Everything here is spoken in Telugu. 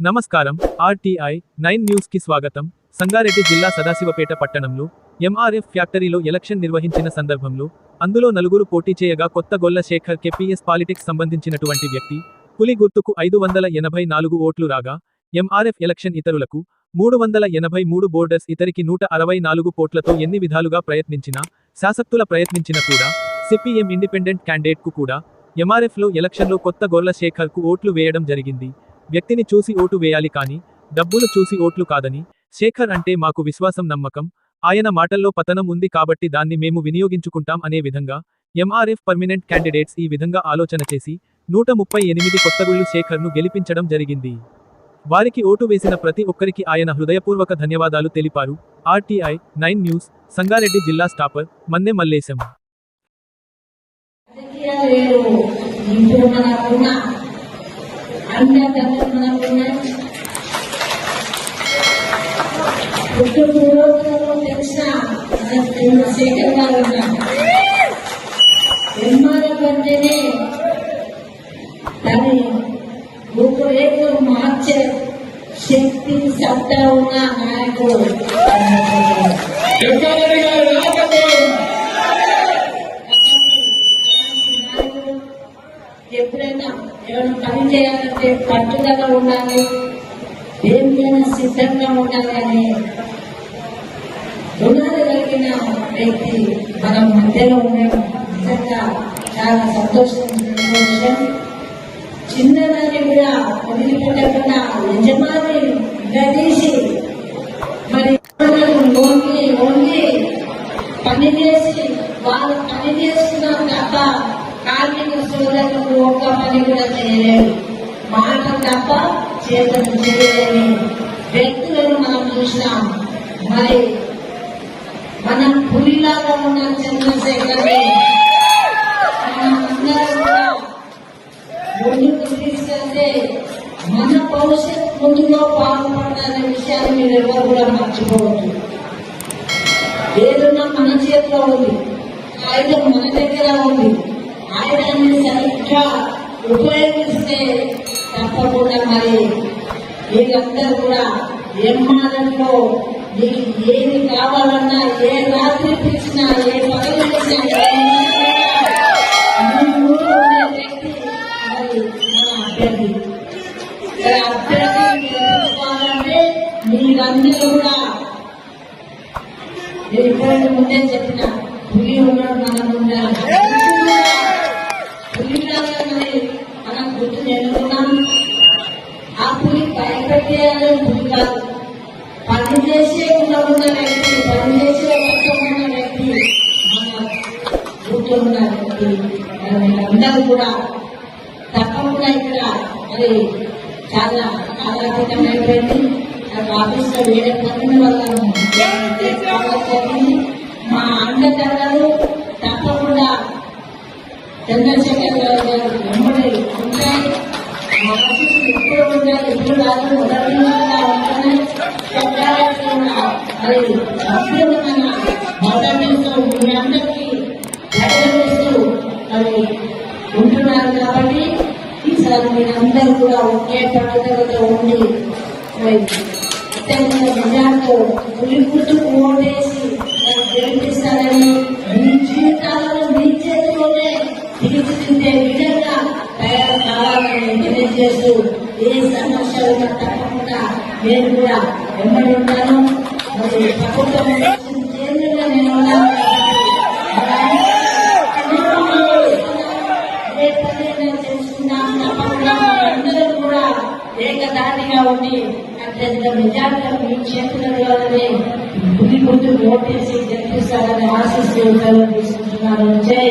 నమస్కారం. ఆర్టీఐ నైన్ న్యూస్కి స్వాగతం. సంగారెడ్డి జిల్లా సదాశివపేట పట్టణంలో ఎంఆర్ఎఫ్ ఫ్యాక్టరీలో ఎలక్షన్ నిర్వహించిన సందర్భంలో అందులో నలుగురు పోటీ చేయగా కొత్త గొల్ల శేఖర్ కెపిఎస్ పాలిటిక్స్ సంబంధించినటువంటి వ్యక్తి పులి గుర్తుకు ఐదు వందల ఎనభై నాలుగు ఓట్లు రాగా ఎంఆర్ఎఫ్ ఎలక్షన్ ఇతరులకు మూడు వందల ఎనభై మూడు బోర్డర్స్ ఇతరికి నూట అరవై నాలుగు పోట్లతో ఎన్ని విధాలుగా ప్రయత్నించినా శాసక్తుల ప్రయత్నించిన కూడా సిపిఎం ఇండిపెండెంట్ క్యాండిడేట్కు కూడా ఎంఆర్ఎఫ్లో ఎలక్షన్లో కొత్త గొర్ల శేఖర్కు ఓట్లు వేయడం జరిగింది. వ్యక్తిని చూసి ఓటు వేయాలి కానీ డబ్బులు చూసి ఓట్లు కాదని శేఖర్ అంటే మాకు విశ్వాసం నమ్మకం ఆయన మాటల్లో పతనం ఉంది కాబట్టి దాన్ని మేము వినియోగించుకుంటాం అనే విధంగా ఎంఆర్ఎఫ్ పర్మినెంట్ క్యాండిడేట్స్ ఈ విధంగా ఆలోచన చేసి నూట ముప్పై ఎనిమిది కొత్తగుళ్ళు శేఖర్ను గెలిపించడం జరిగింది. వారికి ఓటు వేసిన ప్రతి ఒక్కరికి ఆయన హృదయపూర్వక ధన్యవాదాలు తెలిపారు. ఆర్టీఐ నైన్ న్యూస్ సంగారెడ్డి జిల్లా స్టాపర్ మన్నె మల్లేశం. రాజకీయాలు వేరు ఇప్పుడు మనకున్న అంతకంటే మనకున్న పుట్టు పూర్వకంలో తెలిసిన మన చంద్రశేఖర్ గారు ఉన్నారు ఎంఆర్ఎఫ్ అంటేనే దాని రూపురేఖలు మార్చే శక్తి సత్తా ఉన్న నాయకుడు ఎప్పుడైనా ఏమైనా పని చేయాలంటే పట్టుదల ఉండాలి దేనికైనా సిద్ధంగా ఉండాలి అని రుణాలు కలిగిన వ్యక్తి మన మధ్యలో ఉండడం నిజంగా చాలా సంతోషించిన విషయం. చిన్నదాన్ని కూడా వదిలిపెట్టకుండా యజమాని గదీసి మరి ఓన్లీ ఓన్లీ పని చేసి వాళ్ళు పని చేస్తున్నారు తప్ప కార్మిక సోదరులకు ఒక్క పని కూడా చేయలేరు. మాట తప్ప చేతను చేయలేని వ్యక్తులను మనం చూసినాం. మరి మనం పులిలాగా ఉన్న చంద్రశేఖర్ ముందుకు తీసుకెళ్తే మన భవిష్యత్ ముందులో బాగుపడాలనే విషయాన్ని మీరు ఎవరు కూడా మర్చిపోవద్దు. ఏదన్నా మన చేతిలో ఉంది. ఆయుధం మన దగ్గర ఉంది. ఆయుధాన్ని సరిగ్గా ఉపయోగిస్తే తప్పకుండా మరి మీరందరూ కూడా ఎంఆర్ఎంలో మీకు ఏది కావాలన్నా ఏ రాత్రి పిలిచినా ఏ పదవి పిలిచినా వ్యక్తి మరి మన అభ్యర్థి అభ్యర్థి మీరందరూ కూడా నేను ముందే చెప్పిన పులి ఉన్నాడు మనం ఉండాలి పులిలాగా మరి మనం గుర్తు ఎన్నుకున్నాం ఆ పులి భయపెట్టేయాలని పులి కాదు. పని చేసే గుణం ఉన్న వ్యక్తి పని చేసే వర్గం ఉన్న వ్యక్తి మన గుర్తు ఉన్న వ్యక్తి. మీరందరూ కూడా తప్పకుండా ఇక్కడ మరి చాలా కాలాతీతం అయిపోయింది. నాకు ఆఫీస్లో వేరే పనుల వల్ల మా అండదండలు తప్పకుండా చంద్రశేఖర్ గారు గారు వెంబడి ఉంటాయి మా ఇప్పుడు ఉంటాయి ఇప్పుడు కాదు మొదటి నుంచి కూడా ఉంటున్నాయి సంగారెడ్డిలో మీ అందరికీ ధైర్యం మరి ఉంటున్నారు కాబట్టి ఈసారి మీరందరూ కూడా ఒకే ఉండి మరి అత్యంత పులి గుర్తుకు ఓటేసి ఏ తప్పకుండా నేను కూడా వెంబడి ఉంటాను మరి ప్రభుత్వం కేంద్రంగా నేను తెలుసుకున్నాం తప్పకుండా అందరం కూడా ఏకదాటిగా ఉండి అత్యంత మెజార్టీ మీ చేతులలోనే బుద్ధి బుద్ధి ఓటేసి గెలిపిస్తారని ఆశిస్తూ తీసుకుంటున్నాను జై